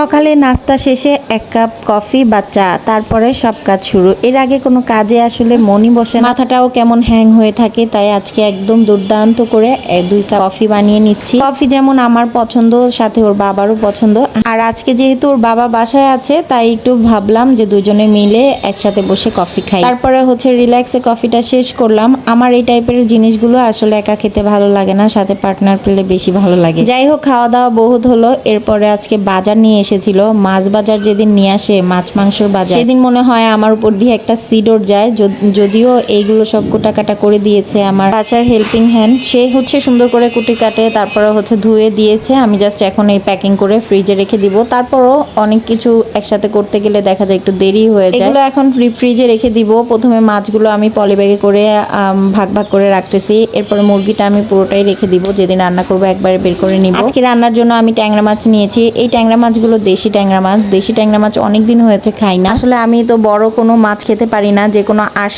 সকালে নাস্তা শেষে এক কাপ কফি বা চা, তারপরে সব কাজ শুরু। এর আগে কোনো কাজে আসলে মনই বসে মাথাটাও কেমন হ্যাং হয়ে থাকে, তাই আজকে একদম দুর্দান্ত করে দুই কাপ কফি বানিয়ে নিচ্ছি। কফি যেমন আমার পছন্দ, সাথে ওর বাবারও পছন্দ। আর আজকে যেহেতু ওর বাবা বাসায় আছে, তাই একটু ভাবলাম যে দুজনে মিলে একসাথে বসে কফি খাই। তারপরে হচ্ছে রিল্যাক্সে কফিটা শেষ করলাম। আমার এই টাইপের জিনিসগুলো আসলে একা খেতে ভালো লাগে না, সাথে পার্টনার পেলে বেশি ভালো লাগে। যাই হোক, খাওয়া দাওয়া বহুত হলো। এরপরে আজকে বাজার নিয়ে এসেছিল, মাছ বাজার যেদিন নিয়ে আসে, মাছ মাংসর বাজার, সেদিন মনে হয় আমার উপর দিয়ে একটা সিডোর যায়। যদিও এইগুলো সব কোটাকাটা করে দিয়েছে আমার বাসার হেল্পিং হ্যান্ড সে হচ্ছে সুন্দর করে কুটি কাটে, তারপরে হচ্ছে ধুয়ে দিয়েছে। আমি জাস্ট এখন এই প্যাকিং করে ফ্রিজে রেখে দিব। তারপরও অনেক কিছু একসাথে করতে গেলে দেখা যায় একটু দেরি হয়ে যায়। এগুলো এখন ফ্রিজে রেখে দিব। প্রথমে মাছগুলো আমি পলি ব্যাগে করে ভাগ ভাগ করে রাখতেছি। এরপরে মুরগিটা আমি পুরোটাই রেখে দিব। যেদিন রান্না করব একবারে বের করে নিব। আজকে রান্নার জন্য আমি ট্যাংরা মাছ নিয়েছি। এই ট্যাংরা মাছগুলো দেশি ট্যাংরা মাছ। দেশি ট্যাংরা মাছ অনেক দিন হয়েছে খাই না। আসলে আমি তো বড় কোনো মাছ খেতে পারি না, যে কোনো আশ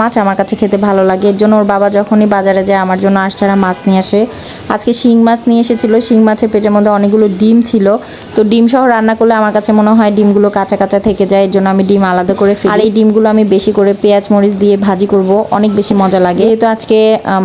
মাছ আমার কাছে খেতে ভালো লাগে। এর জন্য ওর বাবা যখনই বাজারে যায়, আমার জন্য আশ ছাড়া মাছ নিয়ে আসে। আজকে শিং মাছ নিয়ে এসেছিল। শিং মাছের পেটের মধ্যে অনেকগুলো ডিম ছিল। তো ডিম সহ রান্না করলে আমার কাছে মনে হয় ডিমগুলো কাঁচা কাঁচা থেকে যায়। এর জন্য আমি ডিম আলাদা করে ফেলি। আর এই ডিমগুলো আমি বেশি করে পেঁয়াজ, মরিচ দিয়ে ভাজি করব। অনেক বেশি মজা লাগে। যেহেতু আজকে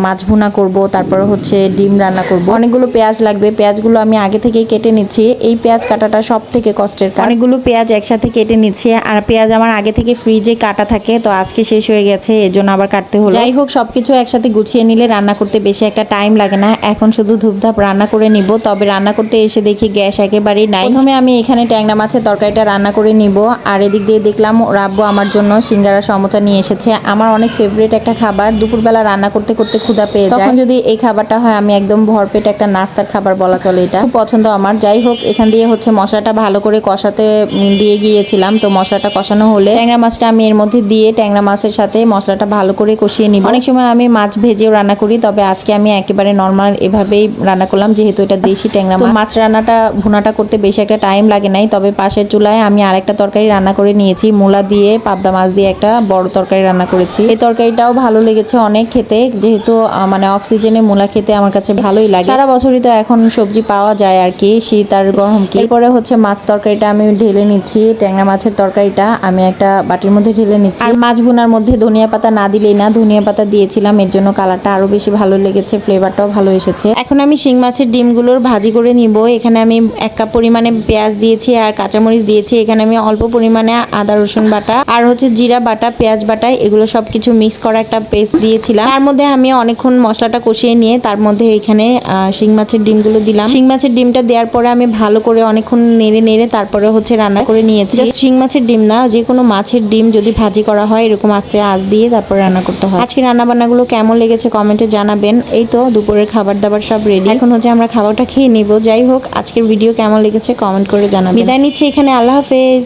মাছ ভুনা করব, তারপর হচ্ছে ডিম রান্না করব। অনেকগুলো পেঁয়াজ লাগবে। পেঁয়াজগুলো আমি আগে থেকেই কেটে নিচ্ছি। এই পেঁয়াজ কাটাটা সব থেকে কষ্টের কাজ। অনেকগুলো পেঁয়াজ একসাথে কেটে নিচ্ছে আর পেঁয়াজ আমার আগে থেকে ফ্রিজে কাটা থাকে তো আজকে শেষ হয়ে গেছে এর জন্য আবার কাটতে হলো। যাই হোক সবকিছু একসাথে গুছিয়ে নিলে রান্না করতে বেশি একটা টাইম লাগে না। এখন শুধু ধূপধাপ রান্না করে নিব তবে রান্না করতে এসে দেখি গ্যাস একেবারেই নাই। প্রথমে আমি এখানে ট্যাংরা মাছের তরকারিটা রান্না করে নিব আর এদিক দিয়ে দেখলাম রাব্বু আমার জন্য সিঙ্গারা সমোচা নিয়ে এসেছে। আমার অনেক ফেভারিট একটা খাবার দুপুরবেলা রান্না করতে করতে ক্ষুধা পেয়ে যায়। তখন যদি এই খাবারটা হয় আমি একদম ভরপেট একটা নাস্তার খাবার বলা চলে এটা। খুব পছন্দ আমার। যাই হোক এখান দিয়ে হচ্ছে মশলাটা ভালো করে কষাতে দিয়ে গিয়েছিলাম, তো মশলাটা কষানো হলে ট্যাংরা মাছটা আমি এর মধ্যে দিয়ে ট্যাংরা মাছের সাথে মশলাটা ভালো করে কষিয়ে নিব। অনেক সময় আমি মাছ ভেজেও রান্না করি, তবে আজকে আমি একেবারে নর্মাল এভাবেই রান্না করলাম, যেহেতু এটা দেশি ট্যাংরা মাছ। মাছ রান্নাটা, ভুনাটা করতে বেশি একটা টাইম লাগে নাই, তবে পাশের চুলায় আমি আরেকটা তরকারি রান্না করে নিয়েছি, মূলা দিয়ে, পাবদা মাছ দিয়ে একটা বড় তরকারি রান্না করেছি। এই তরকারিটাও ভালো লেগেছে অনেক খেতে, যেহেতু মানে অফ সিজনে মূলা খেতে আমার কাছে ভালোই লাগে। সারা বছরই তো এখন সবজি পাওয়া যায় আর কি, শীত আর গরম কি। এরপরে হচ্ছে মাছ তরকারিটা আমি ঢেলে নিচ্ছি, ট্যাংরা মাছের তরকারিটা আমি একটা বাটির মধ্যে ঢেলে নিচ্ছি। আর মাছ ভুনার মধ্যে ধনিয়া পাতা না দিলেই না, ধনিয়া পাতা দিয়েছিলাম, এর জন্য কালারটা আরও বেশি ভালো লেগেছে, ফ্লেভারটাও ভালো এসেছে। এখন আমি শিং মাছের ডিমগুলোর ভাজি করে নিব, এখানে আমি এক কাপ পরিমাণে পেঁয়াজ দিয়েছি আর কাঁচামরিচ দিয়েছি, এখানে আমি অল্প পরিমাণে আদা, রসুন বাটা আর হচ্ছে জিরা বাটা, পেঁয়াজ বাটা, এগুলো সব কিছু মিক্স করা একটা পেস্ট দিয়েছিলাম। তার মধ্যে আমি অনেকক্ষণ মশলাটা কষিয়ে নিয়ে তার মধ্যে এখানে শিং মাছের ডিমগুলো দিলাম। শিং মাছের ডিমটা দেওয়ার পরে আমি ভালো করে অনেকক্ষণ নেড়ে নেড়ে তারপরে হচ্ছে রান্না করে নিয়েছি। শিং মাছের ডিম না যে কোনো মাছের ডিম যদি ভাজি করা হয় এরকম আস্তে আঁচ দিয়ে তারপর রান্না করতে হয়। আজকে রান্না বান্নাগুলো কেমন লেগেছে কমেন্টে জানাবেন। এই তো দুপুরের খাবার দাবার সব রেডি এখন হচ্ছে আমরা খাবারটা খেয়ে নিব। যাই হোক আজকের ভিডিও কেমন লেগেছে কমেন্ট করে জানাবেন। বিদায় নিচ্ছি এখানে আল্লাহ হাফেজ।